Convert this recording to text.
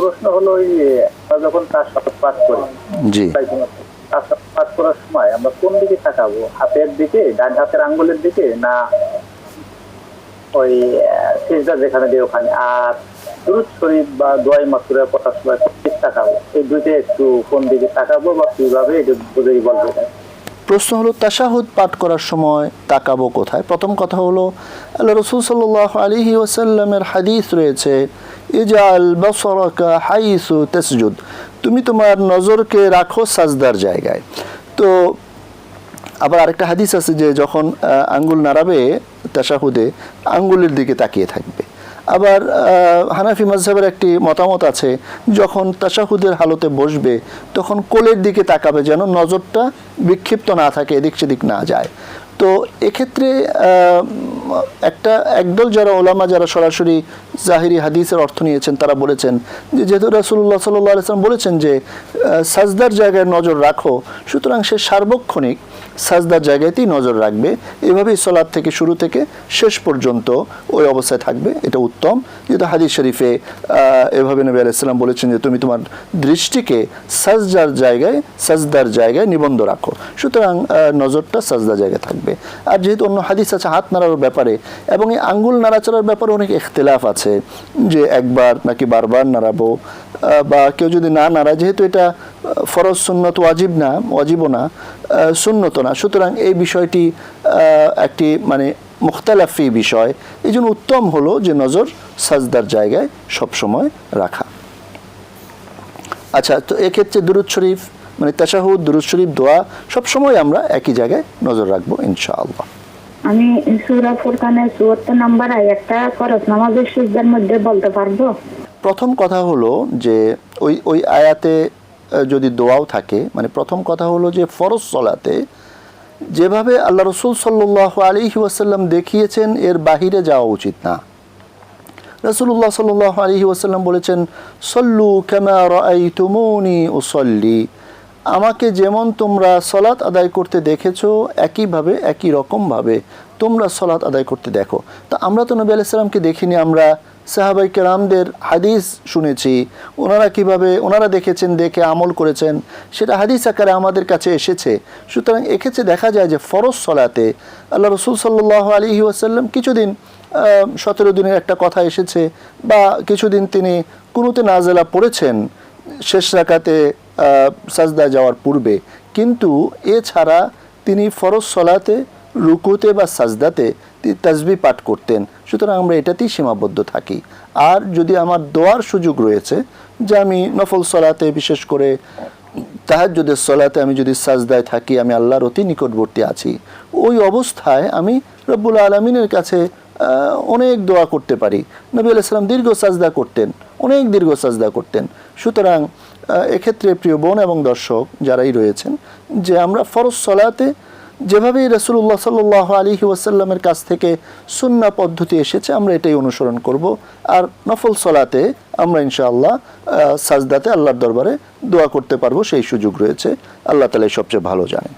প্রশ্ন হলো যখন তার সাথে পাঠ করি জি। পাঠ করার সময় আমরা কোন দিকে তাকাবো? হাতের দিকে ডান হাতের আঙ্গুলের দিকে না ওই সিজদা যেখানে দিয়ে ওখানে? আর দুরুদ শরীফ বা দোয়াই মাসুরের পড়ার সময় দিকে তাকাবো। এই দুইটা একটু কোন দিকে তাকাবো বা কীভাবে এটা বুঝেই বলব। প্রশ্ন হলো তাশাহুদ পাঠ করার সময় তাকাবো কোথায়? প্রথম কথা হলো আল্লাহ রসুল সাল্লাহ আলিহি ওসাল্লামের হাদিস রয়েছে ইজাল বসরকা হাইসু তেসজুদ। তুমি তোমার নজরকে রাখো সাজদার জায়গায়। তো আবার আরেকটা হাদিস আছে যে যখন আঙ্গুল নাড়াবে তাশাহুদে, আঙ্গুলের দিকে তাকিয়ে থাকবে। আবার হানাফি মাজহাবের একটি মতামত আছে, যখন তাশাহুদের হালতে বসবে, তখন কোলের দিকে তাকাবে যেন নজরটা বিক্ষিপ্ত না থাকে, এদিক সেদিক না যায়। তো এক্ষেত্রে একটা একদল যারা ওলামা যারা সরাসরি জাহিরি হাদিসের অর্থ নিয়েছেন, তারা বলেছেন যে যেহেতু রাসুল্লাহ সাল্লাহ আলাইসলাম বলেছেন যে সাজদার জায়গায় নজর রাখো, সুতরাং সে সার্বক্ষণিক সাজদার জায়গাতেই নজর রাখবে। এভাবেই সলাদ থেকে শুরু থেকে শেষ পর্যন্ত ওই অবস্থায় থাকবে। এটা উত্তম। যেহেতু হাদিস শরীফে এভাবে নবী আলাইসাল্লাম বলেছেন যে, তুমি তোমার দৃষ্টিকে সাজদার জায়গায় সাজদার জায়গায় নিবন্ধ রাখো। সুতরাং নজরটা সাজদার জায়গায় থাকবে। আর যেহেতু অন্য হাদিস আছে হাত নাড়ার ব্যাপারে, এবং এই আঙ্গুল নাড়াচাড়ার ব্যাপারে অনেক ইখতিলাফ আছে, যে একবার নাকি বারবার নাড়াবো বা কেউ যদি না নাড়ায়, যেহেতু এটা ফরজ সুন্নত ওয়াজিব না, ওয়াজিবও না সুন্নত না। সুতরাং এই বিষয়টি একটি মানে মুখতালাফি বিষয়। এই জন্য উত্তম হলো যে নজর সাজদার জায়গায় সবসময় রাখা। আচ্ছা তো এক্ষেত্রে দুরুদ শরীফ মানে তাশাহুদ দুরুদ শরীফ দোয়া সবসময় আমরা একই জায়গায় নজর রাখব ইনশাআল্লাহ। আমি সুরা ফুরকানের চুয়াত্তর নাম্বার আয়াতটা খরচ নামাজের সুজদার মধ্যে বলতে পারব? প্রথম কথা হলো যে ওই ওই আয়াতে যদি দোয়াও থাকে মানে প্রথম কথা হলো যে ফরজ সলাতে যেভাবে আল্লাহ রসুল সাল্লাহ আলী ওয়াসাল্লাম দেখিয়েছেন এর বাহিরে যাওয়া উচিত না। রসুল্লাহ সাল্লাহ আলী ওয়াসাল্লাম বলেছেন সল্লু ক্যামার আই তুমুনি ও সল্লি আমাকে যেমন তোমরা সলাৎ আদায় করতে দেখেছ, একইভাবে, একই রকমভাবে তোমরা সলাৎ আদায় করতে দেখো। তা আমরা তো নবী আলাইসাল্লামকে দেখিনি, আমরা সাহাবাই কেরামদের হাদিস শুনেছি। ওনারা কীভাবে, ওনারা দেখেছেন, দেখে আমল করেছেন, সেটা হাদিস আকারে আমাদের কাছে এসেছে। সুতরাং এক্ষেত্রে দেখা যায় যে ফরজ সলাতে আল্লাহ রসুল সাল্লাহ আলী ওয়াসাল্লাম কিছুদিন সতেরো দিনের একটা কথা এসেছে বা কিছুদিন তিনি কুনুতে নাজেলা পড়েছেন, শেষ রাকাতে সাজদায় যাওয়ার পূর্বে। কিন্তু এছাড়া তিনি ফরজ সলাতে, রুকুতে বা সাজদাতে তাজবি পাঠ করতেন। সুতরাং আমরা এটাতেই সীমাবদ্ধ থাকি। আর যদি আমার দোয়ার সুযোগ রয়েছে যে আমি নফল সলাতে, বিশেষ করে তাহাজ্জুদের সলাতে আমি যদি সাজদায় থাকি, আমি আল্লাহর অতি নিকটবর্তী আছি, ওই অবস্থায় আমি রব্বুল আলমিনের কাছে অনেক দোয়া করতে পারি। নবী আলাইসালাম দীর্ঘ সাজদা করতেন। অনেক দীর্ঘ সাজদা করতেন। সুতরাং এক্ষেত্রে প্রিয় বোন এবং দর্শক যারাই রয়েছেন, যে আমরা ফরজ সলাতে যেভাবেই রসুল্লাহ সাল্লাহ আলী ওয়াসাল্লামের কাছ থেকে সুন্না পদ্ধতি এসেছে, আমরা এটাই অনুসরণ করব। আর নফল সলাতে আমরা ইনশাআল্লাহ সাজদাতে আল্লাহর দরবারে দোয়া করতে পারব, সেই সুযোগ রয়েছে। আল্লাহ তালাই সবচেয়ে ভালো জানেন।